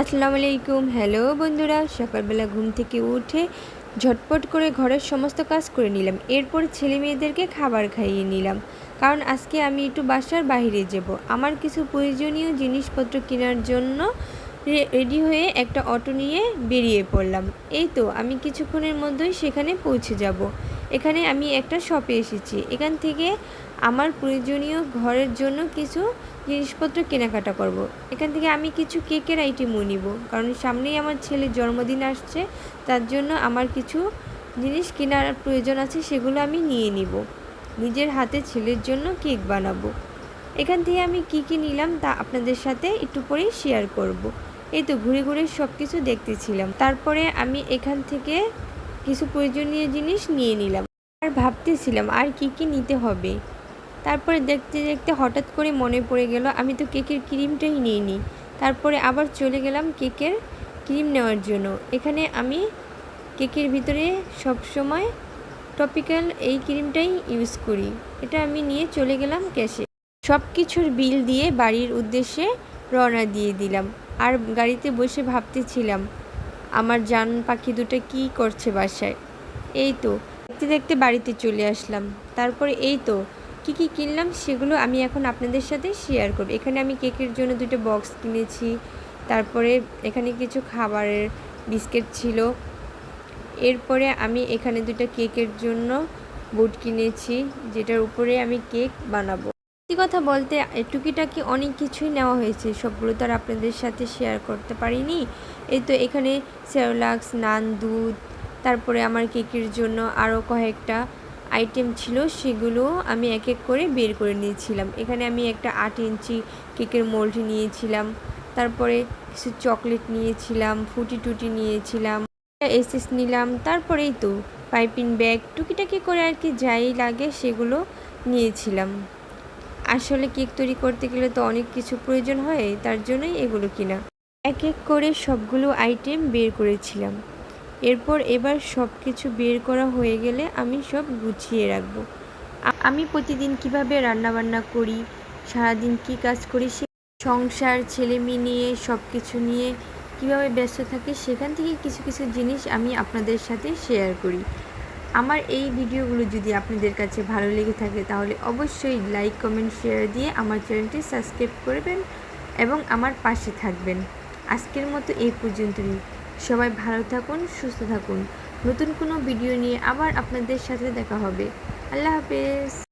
আসসালামু আলাইকুম হ্যালো বন্ধুরা, সকালবেলা ঘুম থেকে উঠে ঝটপট করে ঘরের সমস্ত কাজ করে নিলাম। এরপর ছেলে মেয়েদেরকে খাবার খাইয়ে নিলাম। কারণ আজকে আমি একটু বাসার বাইরে যাব। আমার কিছু প্রয়োজনীয় জিনিসপত্র কেনার জন্য রেডি হয়ে একটা অটো নিয়ে বেরিয়ে পড়লাম। এই তো, আমি কিছুক্ষণের মধ্যেই সেখানে পৌঁছে যাব। এখানে আমি একটা শপে এসেছি। এখান থেকে আমার প্রয়োজনীয় ঘরের জন্য কিছু জিনিসপত্র কেনাকাটা করব। এখান থেকে আমি কিছু কেকের আইটেমও নিব। কারণ সামনেই আমার ছেলের জন্মদিন আসছে, তার জন্য আমার কিছু জিনিস কেনার প্রয়োজন আছে, সেগুলো আমি নিয়ে নিব। নিজের হাতে ছেলের জন্য কেক বানাবো। এখান থেকে আমি কি কি নিলাম তা আপনাদের সাথে একটু পরেই শেয়ার করব। এই তো ঘুরে ঘুরে সব কিছু দেখতেছিলাম। তারপরে আমি এখান থেকে কিছু প্রয়োজনীয় জিনিস নিয়ে নিলাম। আর ভাবতেছিলাম, আর কি কি নিতে হবে? তারপরে দেখতে দেখতে হঠাৎ করে মনে পড়ে গেল, আমি তো কেকের ক্রিমটাই নিয়ে নিই তারপরে আবার চলে গেলাম কেকের ক্রিম নেওয়ার জন্য। এখানে আমি কেকের ভিতরে সব সময় টপিক্যাল এই ক্রিমটাই ইউজ করি। এটা আমি নিয়ে চলে গেলাম ক্যাশে। সব কিছুর বিল দিয়ে বাড়ির উদ্দেশ্যে রওনা দিয়ে দিলাম। আর গাড়িতে বসে ভাবতেছিলাম, আমার জান পাখি দুটো কী করছে বাসায়? এই তো, দেখতে দেখতে বাড়িতে চলে আসলাম। তারপরে এই তো, কি কি কিনলাম সেগুলো আমি এখন আপনাদের সাথে শেয়ার করব। এখানে আমি কেকের জন্য দুটো বক্স কিনেছি, তারপরে এখানে কিছু খাবারের বিস্কিট ছিল। এরপরে আমি এখানে দুটো কেকের জন্য বুট কিনেছি, যেটার উপরে আমি কেক বানাবো। সত্যি কথা বলতে টুকিটাকি অনেক কিছুই নেওয়া হয়েছে। সবগুলো তো আর আপনাদের সাথে শেয়ার করতে পারিনি। এই তো এখানে সেরোলাক্স, নান, দুধ, তারপরে আমার কেকের জন্য আরও কয়েকটা আইটেম ছিল, সেগুলো আমি এক এক করে বের করে নিয়েছিলাম। এখানে আমি একটা আট ইঞ্চি কেকের মোল্ড নিয়েছিলাম, তারপরে কিছু চকলেট নিয়েছিলাম, ফুটি টুটি নিয়েছিলাম, এসএস নিলাম তারপরেই তো পাইপিং ব্যাগ টুকিটাকি করে আর কি যাই লাগে সেগুলো নিয়েছিলাম। আসলে কেক তৈরি করতে গেলে তো অনেক কিছু প্রয়োজন হয়, তার জন্যই এগুলো কিনা। এক এক করে সবগুলো আইটেম বের করেছিলাম। এরপর এবার সব কিছু বের করা হয়ে গেলে আমি সব গুছিয়ে রাখব। আমি প্রতিদিন কীভাবে রান্নাবান্না করি, সারাদিন কি কাজ করি, সে সংসার, ছেলে মেয়ে নিয়ে সব কিছু নিয়ে কীভাবে ব্যস্ত থাকি, সেখান থেকে কিছু কিছু জিনিস আমি আপনাদের সাথে শেয়ার করি। আমার এই ভিডিওগুলো যদি আপনাদের কাছে ভালো লেগে থাকে, তাহলে অবশ্যই লাইক কমেন্ট শেয়ার দিয়ে আমার চ্যানেলটি সাবস্ক্রাইব করবেন এবং আমার পাশে থাকবেন। আজকের মতো এই পর্যন্তই। সবাই ভালো থাকুন, সুস্থ থাকুন। নতুন কোনো ভিডিও নিয়ে আবার আপনাদের সাথে দেখা হবে। আল্লাহ হাফেজ।